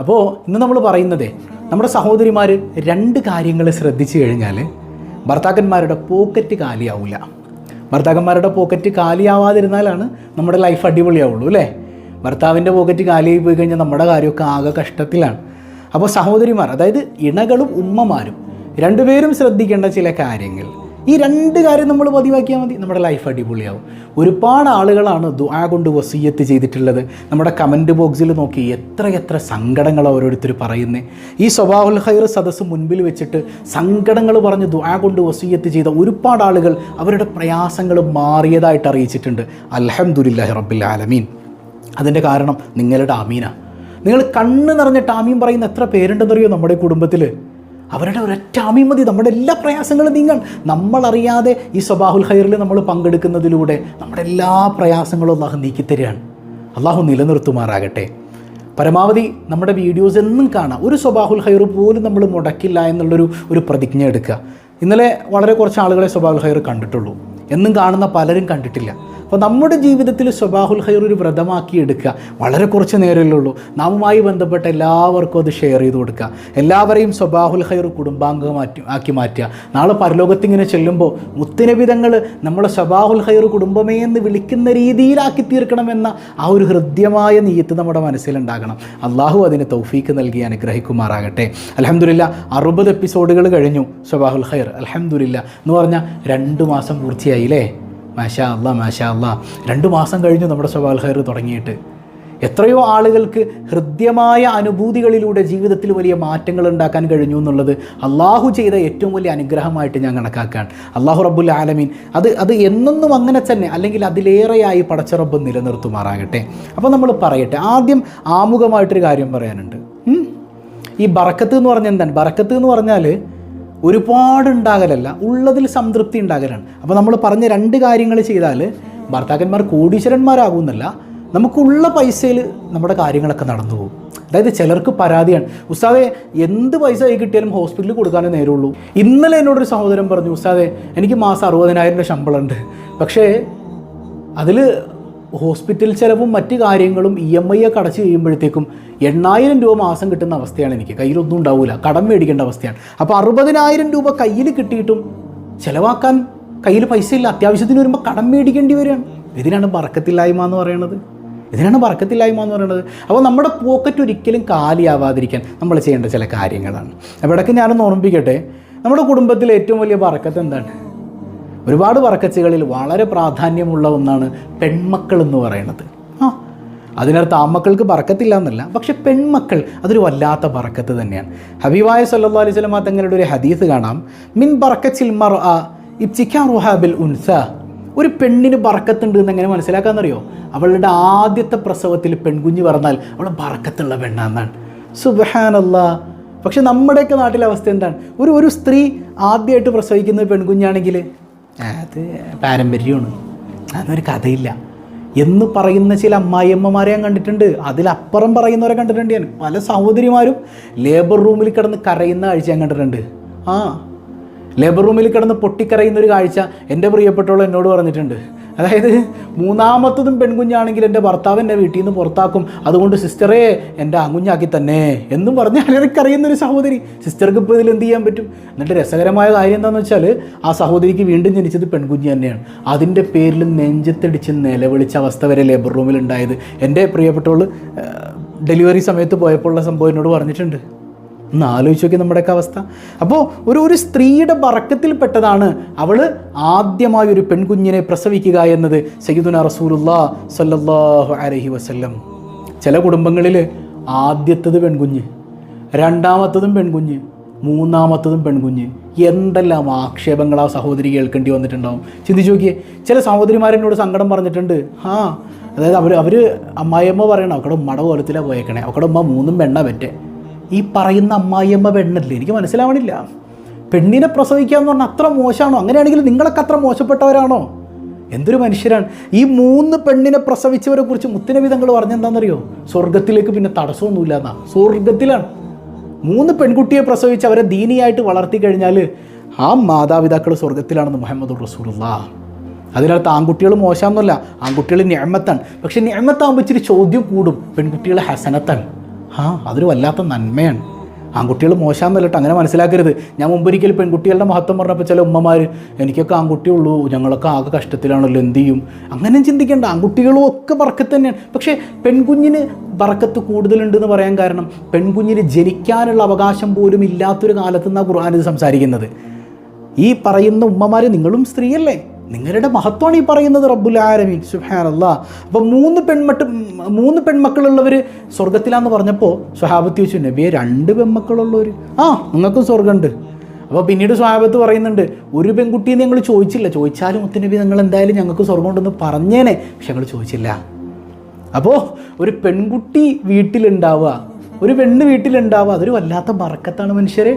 അപ്പോൾ ഇന്ന് നമ്മൾ പറയുന്നത് നമ്മുടെ സഹോദരിമാർ രണ്ട് കാര്യങ്ങൾ ശ്രദ്ധിച്ചു കഴിഞ്ഞാൽ ഭർത്താക്കന്മാരുടെ പോക്കറ്റ് കാലിയാവില്ല ഭർത്താക്കന്മാരുടെ പോക്കറ്റ് കാലിയാവാതിരുന്നാലാണ് നമ്മുടെ ലൈഫ് അടിപൊളിയാവുള്ളൂ അല്ലേ? ഭർത്താവിന്റെ പോക്കറ്റ് കാലിയായി പോയി കഴിഞ്ഞാൽ നമ്മുടെ കാര്യമൊക്കെ ആകെ കഷ്ടത്തിലാണ്. അപ്പോൾ സഹോദരിമാർ അതായത് ഇണകളും ഉമ്മമാരും രണ്ടുപേരും ശ്രദ്ധിക്കേണ്ട ചില കാര്യങ്ങൾ. ഈ രണ്ട് കാര്യം നമ്മൾ പതിവാക്കിയാൽ മതി. നമ്മുടെ ലൈഫ് അടിപൊളിയാവും. ഒരുപാട് ആളുകളാണ് ദുആ കൊണ്ട് വസീയത്ത് ചെയ്തിട്ടുള്ളത്. നമ്മുടെ കമന്റ് ബോക്സിൽ നോക്കി എത്ര എത്ര സങ്കടങ്ങൾ ഓരോരുത്തർ പറയുന്നത് ഈ സ്വഭാവുൽ ഹൈർ സദസ്സ് മുൻപിൽ വെച്ചിട്ട് സങ്കടങ്ങൾ പറഞ്ഞ് ദുആ കൊണ്ട് വസീയത്ത് ചെയ്ത ഒരുപാട് ആളുകൾ അവരുടെ പ്രയാസങ്ങൾ മാറിയതായിട്ട് അറിയിച്ചിട്ടുണ്ട്. അൽഹംദുലില്ലാഹി റബ്ബിൽ ആലമീൻ. അതിന്റെ കാരണം നിങ്ങളുടെ ആമീന. നിങ്ങൾ കണ്ണ് നിറഞ്ഞിട്ട് ആമീൻ പറയുന്ന എത്ര പേരുണ്ടെന്നറിയോ നമ്മുടെ കുടുംബത്തിൽ അവരുടെ ഒരൊറ്റ അമിമതി നമ്മുടെ എല്ലാ പ്രയാസങ്ങളും നീങ്ങാൻ. നമ്മളറിയാതെ ഈ സ്വബാഹുൽ ഹൈറിൽ നമ്മൾ പങ്കെടുക്കുന്നതിലൂടെ നമ്മുടെ എല്ലാ പ്രയാസങ്ങളും അള്ളാഹു നീക്കിത്തരികയാണ്. അള്ളാഹു നിലനിർത്തുമാറാകട്ടെ. പരമാവധി നമ്മുടെ വീഡിയോസ് എന്നും കാണാം. ഒരു സ്വബാഹുൽ ഹൈർ പോലും നമ്മൾ മുടക്കില്ല എന്നുള്ളൊരു ഒരു പ്രതിജ്ഞ എടുക്കുക. ഇന്നലെ വളരെ കുറച്ച് ആളുകളെ സ്വബാഹുൽ ഹൈർ കണ്ടിട്ടുള്ളൂ. എന്നും കാണുന്ന പലരും കണ്ടിട്ടില്ല. അപ്പോൾ നമ്മുടെ ജീവിതത്തിൽ സ്വബാഹുൽ ഹൈർ ഒരു വ്രതമാക്കി എടുക്കുക. വളരെ കുറച്ച് നേരമല്ലേ ഉള്ളൂ. നാമുമായി ബന്ധപ്പെട്ട എല്ലാവർക്കും അത് ഷെയർ ചെയ്ത് കൊടുക്കുക. എല്ലാവരെയും സ്വബാഹുൽ ഹൈർ കുടുംബാംഗം മാറ്റി ആക്കി മാറ്റുക. നാളെ പരലോകത്തിങ്ങനെ ചെല്ലുമ്പോൾ മുത്തിനവിധങ്ങൾ നമ്മളെ സ്വബാഹുൽ ഹൈർ കുടുംബമേ എന്ന് വിളിക്കുന്ന രീതിയിലാക്കി തീർക്കണമെന്ന ആ ഒരു ഹൃദ്യമായ നീയത്ത് നമ്മുടെ മനസ്സിലുണ്ടാകണം. അള്ളാഹു അതിന് തൗഫീക്ക് നൽകി അനുഗ്രഹിക്കുമാറാകട്ടെ. അലഹമുല്ല അറുപത് എപ്പിസോഡുകൾ കഴിഞ്ഞു സ്വബാഹുൽ ഹൈർ അലഹമുല്ല എന്ന് പറഞ്ഞാൽ രണ്ട് മാസം പൂർത്തിയായില്ലേ? മാഷാ അല്ല മാഷാ അല്ല രണ്ട് മാസം കഴിഞ്ഞു നമ്മുടെ സ്വബാൽ ഹെയർ തുടങ്ങിയിട്ട്. എത്രയോ ആളുകൾക്ക് ഹൃദ്യമായ അനുഭൂതികളിലൂടെ ജീവിതത്തിൽ വലിയ മാറ്റങ്ങൾ ഉണ്ടാക്കാൻ കഴിഞ്ഞു എന്നുള്ളത് അള്ളാഹു ചെയ്ത ഏറ്റവും വലിയ അനുഗ്രഹമായിട്ട് ഞാൻ കണക്കാക്കുകയാണ് അള്ളാഹു റബ്ബുൽ ആലമീൻ അത് അത് എന്നൊന്നും അങ്ങനെ തന്നെ അല്ലെങ്കിൽ അതിലേറെയായി പടച്ചറബ്ബ് നിലനിർത്തുമാറാകട്ടെ. അപ്പോൾ നമ്മൾ പറയട്ടെ ആദ്യം ആമുഖമായിട്ടൊരു കാര്യം പറയാനുണ്ട്. ഈ ബറക്കത്ത് എന്ന് പറഞ്ഞാൽ എന്താണ്? ബറക്കത്ത് എന്ന് പറഞ്ഞാൽ ഒരുപാട് ഉണ്ടാകലല്ല ഉള്ളതിൽ സംതൃപ്തി ഉണ്ടാകലാണ്. അപ്പോൾ നമ്മൾ പറഞ്ഞ രണ്ട് കാര്യങ്ങൾ ചെയ്താൽ ഭർത്താക്കന്മാർ കോടീശ്വരന്മാരാകുമെന്നല്ല നമുക്കുള്ള പൈസയിൽ നമ്മുടെ കാര്യങ്ങളൊക്കെ നടന്നു പോകും. അതായത് ചിലർക്ക് പരാതിയാണ്. ഉസ്താദെ എന്ത് പൈസ ആയി കിട്ടിയാലും ഹോസ്പിറ്റലിൽ കൊടുക്കാനേ നേരുള്ളൂ ഇന്നലെ എന്നോടൊരു സഹോദരൻ പറഞ്ഞു ഉസ്താദെ എനിക്ക് മാസം അറുപതിനായിരം രൂപ ശമ്പളമുണ്ട്. പക്ഷേ അതിൽ ഹോസ്പിറ്റൽ ചിലവും മറ്റ് കാര്യങ്ങളും ഇ എം ഐ ഒക്കെ അടച്ച് കഴിയുമ്പോഴത്തേക്കും എണ്ണായിരം രൂപ മാസം കിട്ടുന്ന അവസ്ഥയാണ് എനിക്ക്. കയ്യിലൊന്നും ഉണ്ടാവില്ല കടം മേടിക്കേണ്ട അവസ്ഥയാണ്. അപ്പോൾ അറുപതിനായിരം രൂപ കയ്യിൽ കിട്ടിയിട്ടും ചിലവാക്കാൻ കയ്യിൽ പൈസ ഇല്ല. അത്യാവശ്യത്തിന് വരുമ്പോൾ കടം മേടിക്കേണ്ടി വരികയാണ്. ഇതിനാണ് ബറക്കത്തില്ലായ്മ എന്ന് പറയുന്നത് ഇതിനാണ് ബറക്കത്തില്ലായ്മ എന്ന് പറയുന്നത് അപ്പോൾ നമ്മുടെ പോക്കറ്റ് ഒരിക്കലും കാലിയാവാതിരിക്കാൻ നമ്മൾ ചെയ്യേണ്ട ചില കാര്യങ്ങളാണ്. ഇടയ്ക്ക് ഞാനൊന്ന് ഓർമ്മിപ്പിക്കട്ടെ. നമ്മുടെ കുടുംബത്തിലെ ഏറ്റവും വലിയ ബറക്കത്ത് എന്താണ്? ഒരുപാട് വറക്കച്ചുകളിൽ വളരെ പ്രാധാന്യമുള്ള ഒന്നാണ് പെൺമക്കൾ എന്ന് പറയുന്നത്. ആ അതിനർത്ഥം ആമക്കൾക്ക് പറക്കത്തില്ല എന്നല്ല പക്ഷെ പെൺമക്കൾ അതൊരു വല്ലാത്ത പറക്കത്ത് തന്നെയാണ്. ഹബീബായ സല്ലാ അലൈഹി സ്വലമ തങ്ങളുടെ ഒരു ഹദീസ് കാണാം. മിൻ ബറക്കച്ചിൽ മർ ആ ഉൻസ. ഒരു പെണ്ണിന് പറക്കത്തുണ്ട് എന്ന് എങ്ങനെ മനസ്സിലാക്കാമെന്നറിയോ അവളുടെ ആദ്യത്തെ പ്രസവത്തിൽ പെൺകുഞ്ഞ് പറഞ്ഞാൽ അവൾ പറക്കത്തുള്ള പെണ്ണാന്നാണ്. സുബഹാനല്ലാ പക്ഷെ നമ്മുടെയൊക്കെ നാട്ടിലെ അവസ്ഥ എന്താണ്? ഒരു ഒരു സ്ത്രീ ആദ്യമായിട്ട് പ്രസവിക്കുന്ന പെൺകുഞ്ഞാണെങ്കിൽ അത് പാരമ്പര്യമാണ്. അതൊരു കഥയില്ല. എന്ന് പറയുന്ന ചില അമ്മായിയമ്മമാരെ ഞാൻ കണ്ടിട്ടുണ്ട്. അതിലപ്പുറം പറയുന്നവരെ കണ്ടിട്ടുണ്ട് ഞാൻ. പല സഹോദരിമാരും ലേബർ റൂമിൽ കിടന്ന് കരയുന്ന ആഴ്ച ഞാൻ കണ്ടിട്ടുണ്ട്. ആ ലേബർ റൂമിൽ കിടന്ന് പൊട്ടിക്കരയുന്ന ഒരു കാഴ്ച എന്റെ പ്രിയപ്പെട്ടവൾ എന്നോട് പറഞ്ഞിട്ടുണ്ട്. അതായത് മൂന്നാമത്തതും പെൺകുഞ്ഞാണെങ്കിൽ എന്റെ ഭർത്താവ് എന്റെ വീട്ടിൽ നിന്ന് പുറത്താക്കും. അതുകൊണ്ട് സിസ്റ്ററെ എന്റെ ആങ്കുഞ്ഞാക്കി തന്നെ എന്നും പറഞ്ഞ് എനിക്കറിയുന്ന ഒരു സഹോദരി. സിസ്റ്റർക്ക് ഇപ്പോൾ ഇതിൽ എന്ത് ചെയ്യാൻ പറ്റും? എന്നിട്ട് രസകരമായ കാര്യം എന്താണെന്ന് വെച്ചാൽ ആ സഹോദരിക്ക് വീണ്ടും ജനിച്ചത് പെൺകുഞ്ഞ് തന്നെയാണ്. അതിന്റെ പേരിൽ നെഞ്ചത്തടിച്ച് നിലവിളിച്ച അവസ്ഥ വരെ ലേബർ റൂമിൽ ഉണ്ടായത്. എന്റെ പ്രിയപ്പെട്ടവൾ ഡെലിവറി സമയത്ത് പോയപ്പോഴുള്ള സംഭവം എന്നോട് പറഞ്ഞിട്ടുണ്ട്. ഒന്ന് ആലോചിച്ച് നോക്കി നമ്മുടെയൊക്കെ അവസ്ഥ. അപ്പോൾ ഒരു ഒരു സ്ത്രീയുടെ ബറക്കത്തിൽപ്പെട്ടതാണ് അവൾ ആദ്യമായി ഒരു പെൺകുഞ്ഞിനെ പ്രസവിക്കുക എന്നത് സയ്യിദുന റസൂലുല്ലാ സല്ലല്ലാഹു അലൈഹി വസല്ലം. ചില കുടുംബങ്ങളിൽ ആദ്യത്തത് പെൺകുഞ്ഞ് രണ്ടാമത്തതും പെൺകുഞ്ഞ് മൂന്നാമത്തതും പെൺകുഞ്ഞ്. എന്തെല്ലാം ആക്ഷേപങ്ങൾ ആ സഹോദരി കേൾക്കേണ്ടി വന്നിട്ടുണ്ടാവും. ചിന്തിച്ചു നോക്കിയേ ചില സഹോദരിമാരെന്നോട് സങ്കടം പറഞ്ഞിട്ടുണ്ട്. ആ അതായത് അവർ അവർ അമ്മായിയമ്മ പറയണം അവക്കടെ ഉമ്മയുടെ കോലത്തിലാണ് പോയേക്കണേ അവക്കടെ ഉമ്മ മൂന്നും വെണ്ണ പറ്റേ. ഈ പറയുന്ന അമ്മായിയമ്മ പെണ്ണല്ലേ? എനിക്ക് മനസ്സിലാവണില്ല. പെണ്ണിനെ പ്രസവിക്കുക എന്ന് പറഞ്ഞാൽ അത്ര മോശമാണോ? അങ്ങനെയാണെങ്കിൽ നിങ്ങളൊക്കെ അത്ര മോശപ്പെട്ടവരാണോ? എന്തൊരു മനുഷ്യരാണ്. ഈ മൂന്ന് പെണ്ണിനെ പ്രസവിച്ചവരെ കുറിച്ച് മുത്തിനവിധങ്ങൾ പറഞ്ഞെന്താണെന്നറിയോ സ്വർഗത്തിലേക്ക് പിന്നെ തടസ്സമൊന്നുമില്ല എന്നാ. സ്വർഗത്തിലാണ് മൂന്ന് പെൺകുട്ടിയെ പ്രസവിച്ച് അവരെ ദീനിയായിട്ട് വളർത്തി കഴിഞ്ഞാൽ ആ മാതാപിതാക്കൾ സ്വർഗത്തിലാണെന്ന് മുഹമ്മദ് റസൂറുള്ള അതിനകത്ത് ആൺകുട്ടികൾ മോശമെന്നല്ല ആൺകുട്ടികൾ ഞമ്മത്താണ് പക്ഷെ ഞമ്മത്താകുമ്പോൾ ഇച്ചിരി ചോദ്യം കൂടും. പെൺകുട്ടികൾ ഹസനത്താണ്. ആ അതൊരു വല്ലാത്ത നന്മയാണ്. ആൺകുട്ടികൾ മോശമെന്നല്ലിട്ട് അങ്ങനെ മനസ്സിലാക്കരുത്. ഞാൻ മുമ്പൊരിക്കൽ പെൺകുട്ടികളുടെ മഹത്വം പറഞ്ഞപ്പോൾ ചില ഉമ്മമാർ എനിക്കൊക്കെ ആൺകുട്ടിയുള്ളൂ ഞങ്ങളൊക്കെ ആകെ കഷ്ടത്തിലാണല്ലോ എന്ത് ചെയ്യും? അങ്ങനെ ചിന്തിക്കേണ്ട. ആൺകുട്ടികളും ഒക്കെ ബർക്കത്ത് തന്നെയാണ്. പക്ഷേ പെൺകുഞ്ഞിന് ബർക്കത്ത് കൂടുതലുണ്ടെന്ന് പറയാൻ കാരണം പെൺകുഞ്ഞിന് ജനിക്കാനുള്ള അവകാശം പോലും ഇല്ലാത്തൊരു കാലത്ത് നിന്നാണ് ഖുർആൻ ഇത് സംസാരിക്കുന്നത്. ഈ പറയുന്ന ഉമ്മമാർ നിങ്ങളും സ്ത്രീയല്ലേ? നിങ്ങളുടെ മഹത്വമാണ് ഈ പറയുന്നത് റബ്ബുൽ ആലമീൻ സുഹാനല്ല അപ്പോൾ മൂന്ന് പെൺമട്ട് മൂന്ന് പെൺമക്കളുള്ളവർ സ്വർഗത്തിലാന്ന് പറഞ്ഞപ്പോൾ സ്വഹാബത്ത് ചോദിച്ചു നബിയെ രണ്ട് പെൺമക്കളുള്ളവർ ആ നിങ്ങൾക്കും സ്വർഗമുണ്ട് അപ്പോൾ പിന്നീട് സ്വഹാബത്ത് പറയുന്നുണ്ട് ഒരു പെൺകുട്ടിയെ ഞങ്ങൾ ചോദിച്ചില്ല. ചോദിച്ചാലും മുത്തനബി നിങ്ങൾ എന്തായാലും ഞങ്ങൾക്ക് സ്വർഗമുണ്ടെന്ന് പറഞ്ഞേനെ. പക്ഷെ ഞങ്ങൾ ചോദിച്ചില്ല. അപ്പോൾ ഒരു പെൺകുട്ടി വീട്ടിലുണ്ടാവുക ഒരു പെണ്ണ് വീട്ടിലുണ്ടാവുക അതൊരു വല്ലാത്ത ബറക്കത്താണ് മനുഷ്യരെ.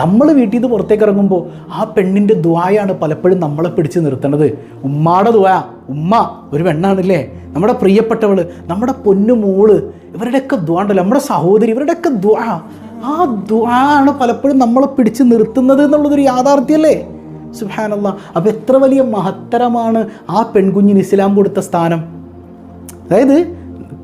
നമ്മൾ വീട്ടിൽ നിന്ന് പുറത്തേക്ക് ഇറങ്ങുമ്പോൾ ആ പെണ്ണിന്റെ ദ്വായാണ് പലപ്പോഴും നമ്മളെ പിടിച്ച് നിർത്തുന്നത് ഉമ്മാടെ ദ്വായ ഉമ്മ ഒരു പെണ്ണാണല്ലേ? നമ്മുടെ പ്രിയപ്പെട്ടവൾ നമ്മുടെ പൊന്നു മോൾ ഇവരുടെയൊക്കെ ദ്വാ ഉണ്ടല്ലോ. നമ്മുടെ സഹോദരി ഇവരുടെയൊക്കെ ദ്വാ. ആ ദ്വാ പലപ്പോഴും നമ്മളെ പിടിച്ച് നിർത്തുന്നത് എന്നുള്ളതൊരു യാഥാർത്ഥ്യമല്ലേ? സുഹാനല്ല അപ്പോൾ എത്ര വലിയ മഹത്തരമാണ് ആ പെൺകുഞ്ഞിന് ഇസ്ലാം കൊടുത്ത സ്ഥാനം. അതായത്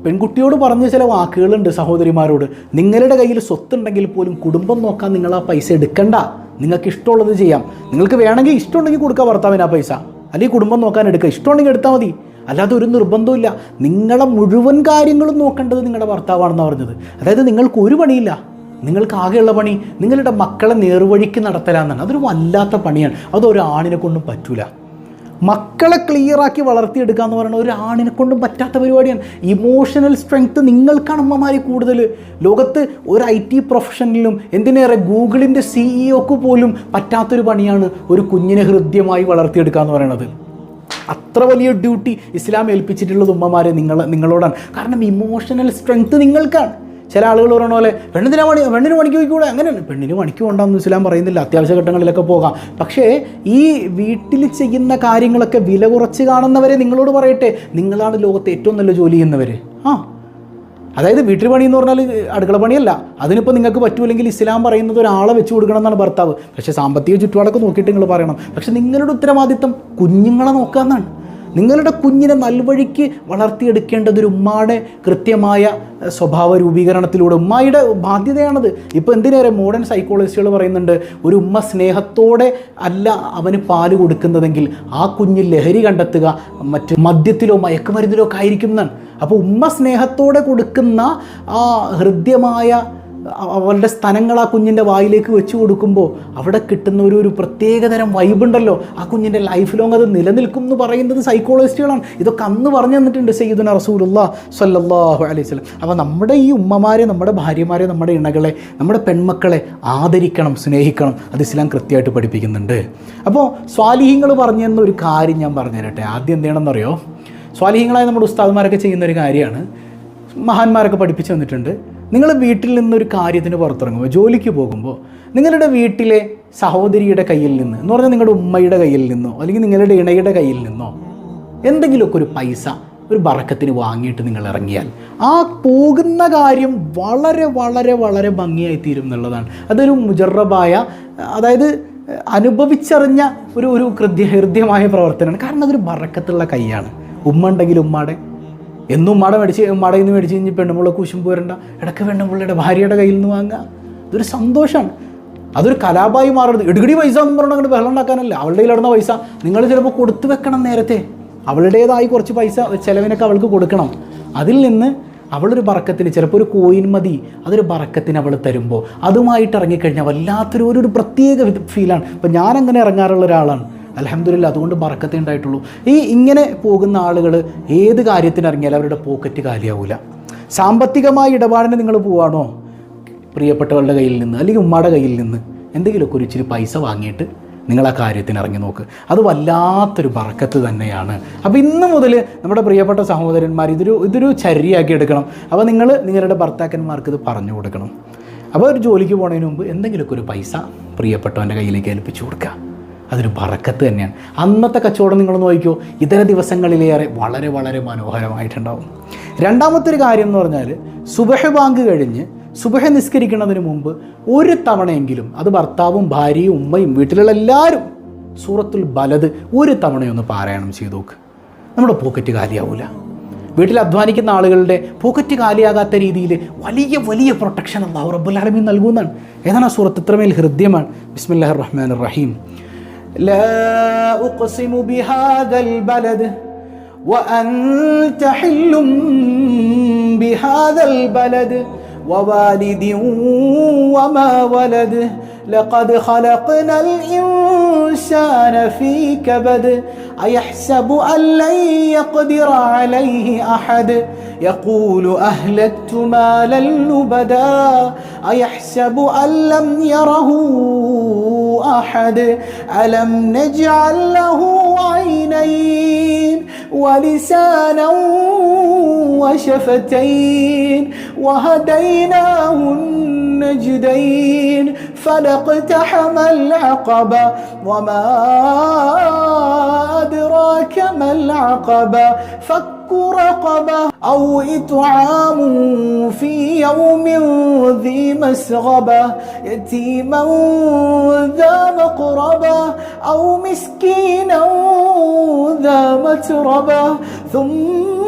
പെൺകുട്ടിയോട് പറഞ്ഞ ചില വാക്കുകളുണ്ട് സഹോദരിമാരോട്. നിങ്ങളുടെ കയ്യിൽ സ്വത്തുണ്ടെങ്കിൽ പോലും കുടുംബം നോക്കാൻ നിങ്ങൾ ആ പൈസ എടുക്കണ്ട. നിങ്ങൾക്ക് ഇഷ്ടമുള്ളത് ചെയ്യാം. നിങ്ങൾക്ക് വേണമെങ്കിൽ ഇഷ്ടമുണ്ടെങ്കിൽ കൊടുക്കുക ഭർത്താവിന് ആ പൈസ. അല്ലെങ്കിൽ കുടുംബം നോക്കാൻ എടുക്കുക ഇഷ്ടമുണ്ടെങ്കിൽ എടുത്താൽ മതി. അല്ലാതെ ഒരു നിർബന്ധമില്ല നിങ്ങളെ മുഴുവൻ കാര്യങ്ങളും നോക്കേണ്ടത് നിങ്ങളുടെ ഭർത്താവാണെന്ന് പറഞ്ഞത്. അതായത് നിങ്ങൾക്ക് ഒരു പണിയില്ല. നിങ്ങൾക്ക് ആകെയുള്ള പണി നിങ്ങളുടെ മക്കളെ നേർവഴിക്ക് നടത്തലാന്നാണ്. അതൊരു വല്ലാത്ത പണിയാണ്. അതൊരു ആണിനെ കൊണ്ടും പറ്റൂല. മക്കളെ ക്ലിയറാക്കി വളർത്തിയെടുക്കുക എന്ന് പറയുന്നത് ഒരു ആണിനെ കൊണ്ടും പറ്റാത്ത പരിപാടിയാണ്. ഇമോഷണൽ സ്ട്രെങ്ത് നിങ്ങൾക്കാണ് അമ്മമാർ കൂടുതൽ ലോകത്ത് ഒരു ഐ ടി പ്രൊഫഷനിലും എന്തിനേറെ ഗൂഗിളിന്റെ സിഇഒക്ക് പോലും പറ്റാത്തൊരു പണിയാണ് ഒരു കുഞ്ഞിനെ ഹൃദ്യമായി വളർത്തിയെടുക്കുക എന്ന് പറയുന്നത്. അത്ര വലിയ ഡ്യൂട്ടി ഇസ്ലാം ഏൽപ്പിച്ചിട്ടുള്ളത് ഉമ്മമാരെ നിങ്ങൾ നിങ്ങളോടാണ്. കാരണം ഇമോഷണൽ സ്ട്രെങ്ത് നിങ്ങൾക്കാണ്. ചില ആളുകൾ പറയണ പോലെ പെണ്ണിന് പണി പെണ്ണിന് പണിക്ക് പോയിക്കൂടെ? അങ്ങനെയാണ്. പെണ്ണിന് പണിക്ക് പോകണ്ടെന്ന് ഇസ്ലാം പറയുന്നില്ല. അത്യാവശ്യ ഘട്ടങ്ങളിലൊക്കെ പോകാം. പക്ഷേ ഈ വീട്ടിൽ ചെയ്യുന്ന കാര്യങ്ങളൊക്കെ വില കുറച്ച് കാണുന്നവരെ നിങ്ങളോട് പറയട്ടെ. നിങ്ങളാണ് ലോകത്ത് ഏറ്റവും നല്ല ജോലി ചെയ്യുന്നവർ ആ. അതായത് വീട്ടിൽ പണി എന്ന് പറഞ്ഞാൽ അടുക്കള പണിയല്ല. അതിനിപ്പോൾ നിങ്ങൾക്ക് പറ്റുമില്ലെങ്കിൽ ഇസ്ലാം പറയുന്നത് ഒരാളെ വെച്ച് കൊടുക്കണം എന്നാണ് ഭർത്താവ്. പക്ഷേ സാമ്പത്തിക ചുറ്റുപാടൊക്കെ നോക്കിയിട്ട് നിങ്ങൾ പറയണം. പക്ഷേ നിങ്ങളുടെ ഉത്തരവാദിത്തം കുഞ്ഞുങ്ങളെ നോക്കുക എന്നാണ് നിങ്ങളുടെ കുഞ്ഞിനെ നൽവഴിക്ക് വളർത്തിയെടുക്കേണ്ടത് ഒരു ഉമ്മയുടെ കൃത്യമായ സ്വഭാവ രൂപീകരണത്തിലൂടെ. ഉമ്മയുടെ ബാധ്യതയാണത്. ഇപ്പോൾ എന്തിനേറെ മോഡേൺ സൈക്കോളജിസ്റ്റുകൾ പറയുന്നുണ്ട് ഒരു ഉമ്മ സ്നേഹത്തോടെ അല്ല അവന് പാൽ കൊടുക്കുന്നതെങ്കിൽ ആ കുഞ്ഞിൽ ലഹരി കണ്ടെത്തുക മറ്റ് മദ്യത്തിലോ മയക്കുമരുന്നിലോ ഒക്കെ ആയിരിക്കും എന്നാണ്. അപ്പോൾ ഉമ്മ സ്നേഹത്തോടെ കൊടുക്കുന്ന ആ ഹൃദ്യമായ അ- അവളുടെ സ്ഥലങ്ങൾ ആ കുഞ്ഞിന്റെ വായിലേക്ക് വെച്ച് കൊടുക്കുമ്പോൾ അവിടെ കിട്ടുന്ന ഒരു ഒരു പ്രത്യേകതരം വൈബുണ്ടല്ലോ ആ കുഞ്ഞിന്റെ ലൈഫ് ലോങ് അത് നിലനിൽക്കും എന്ന് പറയുന്നത് സൈക്കോളജിസ്റ്റുകളാണ് ഇതൊക്കെ അന്ന് പറഞ്ഞു തന്നിട്ടുണ്ട് സയ്യിദുന റസൂലുള്ള സല്ലല്ലാഹു അലൈഹി വസല്ലം. അപ്പോൾ നമ്മുടെ ഈ ഉമ്മമാരെ നമ്മുടെ ഭാര്യമാരെ നമ്മുടെ ഇണകളെ നമ്മുടെ പെൺമക്കളെ ആദരിക്കണം സ്നേഹിക്കണം. അത് ഇസ്ലാം കൃത്യമായിട്ട് പഠിപ്പിക്കുന്നുണ്ട്. അപ്പോൾ സ്വാലിഹ്യങ്ങൾ പറഞ്ഞു തന്ന ഒരു കാര്യം ഞാൻ പറഞ്ഞു തരട്ടെ ആദ്യം എന്ത് ചെയ്യണമെന്നറിയോ സ്വാലിഹ്യങ്ങളായ നമ്മുടെ ഉസ്താദ്മാരൊക്കെ ചെയ്യുന്ന ഒരു കാര്യമാണ്. മഹാന്മാരൊക്കെ പഠിപ്പിച്ചു തന്നിട്ടുണ്ട്. നിങ്ങൾ വീട്ടിൽ നിന്നൊരു കാര്യത്തിന് പുറത്തിറങ്ങുമ്പോൾ ജോലിക്ക് പോകുമ്പോൾ നിങ്ങളുടെ വീട്ടിലെ സഹോദരിയുടെ കയ്യിൽ നിന്ന് എന്ന് പറഞ്ഞാൽ നിങ്ങളുടെ ഉമ്മയുടെ കയ്യിൽ നിന്നോ അല്ലെങ്കിൽ നിങ്ങളുടെ ഇണയുടെ കയ്യിൽ നിന്നോ എന്തെങ്കിലുമൊക്കെ ഒരു പൈസ ഒരു ബറക്കത്തിന് വാങ്ങിയിട്ട് നിങ്ങൾ ഇറങ്ങിയാൽ ആ പോകുന്ന കാര്യം വളരെ വളരെ വളരെ ഭംഗിയായി തീരും എന്നുള്ളതാണ്. അതൊരു മുജറബായ അതായത് അനുഭവിച്ചറിഞ്ഞ ഒരു ഒരു കൃത്യ ഹൃദ്യമായ പ്രവർത്തനമാണ്. കാരണം അതൊരു ബറക്കത്തുള്ള കൈയാണ്. ഉമ്മ ഉണ്ടെങ്കിൽ ഉമ്മാടെ എന്നും മട മേടിച്ച് മടയിൽ നിന്ന് മേടിച്ച് കഴിഞ്ഞ് പെണ്ണുമുള്ള കുശുമ്പ് വരണ്ട. ഇടയ്ക്ക് പെണ്ണുമുള്ളയുടെ ഭാര്യയുടെ കയ്യിൽ നിന്ന് വാങ്ങുക അതൊരു സന്തോഷമാണ് അതൊരു കലാപായി മാറരുത്. ഇടുകടി പൈസ എന്ന് പറഞ്ഞാൽ അങ്ങോട്ട് വെള്ളം ഉണ്ടാക്കാനല്ല. അവളുടെ കയ്യിലിടുന്ന പൈസ നിങ്ങൾ ചിലപ്പോൾ കൊടുത്തു വെക്കണം നേരത്തെ. അവളുടേതായി കുറച്ച് പൈസ ചിലവിനൊക്കെ അവൾക്ക് കൊടുക്കണം. അതിൽ നിന്ന് അവളൊരു ബറക്കത്തിന് ചിലപ്പോൾ ഒരു കോയിൻ മതി. അതൊരു ബറക്കത്തിന് അവൾ തരുമ്പോൾ അതുമായിട്ട് ഇറങ്ങിക്കഴിഞ്ഞാൽ വല്ലാത്തൊരു ഒരു പ്രത്യേക ഫീലാണ് ഇപ്പം ഞാനങ്ങനെ ഇറങ്ങാറുള്ള ഒരാളാണ്. അലഹമില്ല അതുകൊണ്ട് ബറക്കത്തേ ഉണ്ടായിട്ടുള്ളൂ. ഈ ഇങ്ങനെ പോകുന്ന ആളുകൾ ഏത് കാര്യത്തിന് ഇറങ്ങിയാലും അവരുടെ പോക്കറ്റ് കാലിയാവില്ല സാമ്പത്തികമായ ഇടപാടിന് നിങ്ങൾ പോവാണോ? പ്രിയപ്പെട്ടവരുടെ കയ്യിൽ നിന്ന് അല്ലെങ്കിൽ ഉമ്മയുടെ കയ്യിൽ നിന്ന് എന്തെങ്കിലുമൊക്കെ ഒരു ഇച്ചിരി പൈസ വാങ്ങിയിട്ട് നിങ്ങൾ ആ കാര്യത്തിന് ഇറങ്ങി നോക്ക്. അത് വല്ലാത്തൊരു ബറക്കത്ത് തന്നെയാണ്. അപ്പോൾ ഇന്ന് മുതൽ നമ്മുടെ പ്രിയപ്പെട്ട സഹോദരന്മാർ ഇതൊരു ഇതൊരു ചര്യയാക്കി എടുക്കണം. അപ്പോൾ നിങ്ങൾ നിങ്ങളുടെ ഭർത്താക്കന്മാർക്ക് ഇത് പറഞ്ഞു കൊടുക്കണം. അപ്പോൾ ഒരു ജോലിക്ക് പോകുന്നതിന് മുമ്പ് എന്തെങ്കിലുമൊക്കെ ഒരു പൈസ പ്രിയപ്പെട്ടവന്റെ കയ്യിലേക്ക് ഏൽപ്പിച്ചു കൊടുക്കുക. അതൊരു ബറക്കത്ത് തന്നെയാണ്. അന്നത്തെ കച്ചവടം നിങ്ങൾ നോക്കിക്കോ. ഇതര ദിവസങ്ങളിലേറെ വളരെ വളരെ മനോഹരമായിട്ടുണ്ടാവും. രണ്ടാമത്തെ ഒരു കാര്യം എന്ന് പറഞ്ഞാൽ സുബഹ ബാങ്ക് കഴിഞ്ഞ് സുബഹ നിസ്കരിക്കുന്നതിന് മുമ്പ് ഒരു തവണയെങ്കിലും അത് ഭർത്താവും ഭാര്യയും ഉമ്മയും വീട്ടിലുള്ള എല്ലാവരും സൂറത്തുൽ ബലത് ഒരു തവണയൊന്ന് പാരായണം ചെയ്തു നോക്ക്. നമ്മുടെ പോക്കറ്റ് കാലിയാവൂല. വീട്ടിൽ അധ്വാനിക്കുന്ന ആളുകളുടെ പോക്കറ്റ് കാലിയാകാത്ത രീതിയിൽ വലിയ വലിയ പ്രൊട്ടക്ഷൻ അള്ളാഹു റബ്ബുൽ ആലമീൻ നൽകുന്നതാണ്. ഏതാണ് ആ സൂറത്ത് ഇത്രമേൽ ഹൃദ്യമാണ്. ബിസ്മില്ലാഹിർ റഹ്മാൻ റഹീം. لا أقسم بهذا البلد وأنت حل بهذا البلد ووالد وما ولد. لقد خلقنا الإنسان في كبد. أيحسب أن لن يقدر عليه أحد؟ يقول أهلكت مالا لبدا. أيحسب أن لم يره أحد. ألم نجعل له عينين ولسانا وشفتين وهديناه النجدين فلاقتحم العقبة وما أدراك ما العقبة. فك رقبة أو إطعام في يوم ذي مسغبة يتيما ذا مقربة أو مسكينا ذا متربة ثم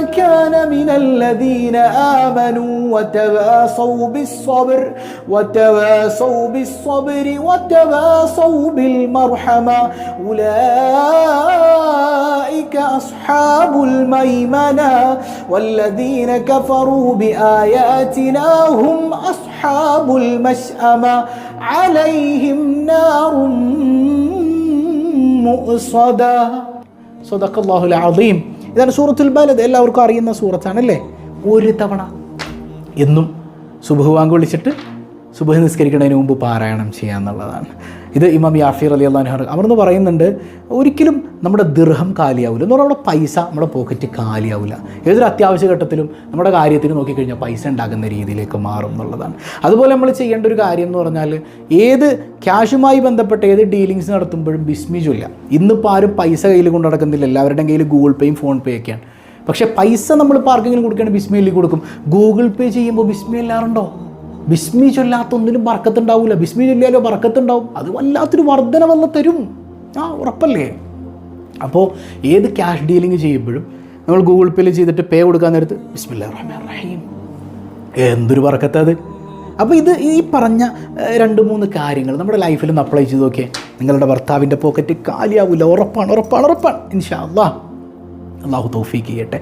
كان من الذين آمنوا وتواصوا بالصبر وتواصوا بالصبر وتواصوا بالمرحمة. أولئك أصحاب الميمنة والذين كفروا بآياتنا هم أصحاب المشأمة. عليهم نار مؤصدة. صدق الله العظيم. ഇതാണ് സൂറത്തുൽ ബാലദ്. എല്ലാവർക്കും അറിയുന്ന സൂറത്താണ് അല്ലേ ഒരു തവണ. എന്നും സുബഹ് വാങ്ക് വിളിച്ചിട്ട് സുബഹ് നിസ്കരിക്കുന്നതിന് മുമ്പ് പാരായണം ചെയ്യുക എന്നുള്ളതാണ് ഇത് ഇമാം യാഫീർ അലി അള്ളഹാൻ അവർന്ന് പറയുന്നുണ്ട് ഒരിക്കലും നമ്മുടെ ദീർഘം കാലിയാവില്ല എന്ന് പറഞ്ഞാൽ നമ്മുടെ പൈസ നമ്മുടെ പോക്കറ്റ് കാലിയാവില്ല ഏതൊരു അത്യാവശ്യ ഘട്ടത്തിലും നമ്മുടെ കാര്യത്തിന് നോക്കിക്കഴിഞ്ഞാൽ പൈസ ഉണ്ടാക്കുന്ന രീതിയിലേക്ക് മാറും എന്നുള്ളതാണ്. അതുപോലെ നമ്മൾ ചെയ്യേണ്ട ഒരു കാര്യം എന്ന് പറഞ്ഞാൽ ഏത് ക്യാഷുമായി ബന്ധപ്പെട്ട ഏത് ഡീലിങ്സ് നടത്തുമ്പോഴും ബിസ്മിജുമില്ല ഇന്നിപ്പോൾ ആരും പൈസ കയ്യിൽ കൊണ്ട് നടക്കുന്നില്ല. എല്ലാവരുടെയും കയ്യിൽ ഗൂഗിൾ പേയും ഫോൺ പേ ഒക്കെയാണ്. പക്ഷേ പൈസ നമ്മൾ ആർക്കെങ്കിലും കൊടുക്കുകയാണെങ്കിൽ ബിസ്മിയിൽ കൊടുക്കും. ഗൂഗിൾ പേ ചെയ്യുമ്പോൾ ബിസ്മി ബിസ്മി ചൊല്ലാത്ത ഒന്നിനും ബർക്കത്തുണ്ടാവില്ല ബിസ്മി ചൊല്ലിയാലോ ബർക്കത്തുണ്ടാവും. അത് വല്ലാത്തൊരു വർധന വന്ന് തരും. ആ ഉറപ്പല്ലേ? അപ്പോൾ ഏത് ക്യാഷ് ഡീലിംഗ് ചെയ്യുമ്പോഴും നമ്മൾ ഗൂഗിൾ പേയിൽ ചെയ്തിട്ട് പേ കൊടുക്കാൻ നേരത്ത് ബിസ്മില്ല റഹീം എന്തൊരു പറക്കത്തത് അപ്പോൾ ഇത് ഈ പറഞ്ഞ രണ്ട് മൂന്ന് കാര്യങ്ങൾ നമ്മുടെ ലൈഫിൽ ഒന്ന് അപ്ലൈ ചെയ്ത് നോക്കിയേ. നിങ്ങളുടെ ഭർത്താവിന്റെ പോക്കറ്റ് കാലിയാവില്ല ഉറപ്പാണ് ഉറപ്പാണ് ഉറപ്പാണ്. ഇൻഷാ അള്ളാഹ് അള്ളാഹു തൗഫീക്ക് ചെയ്യട്ടെ.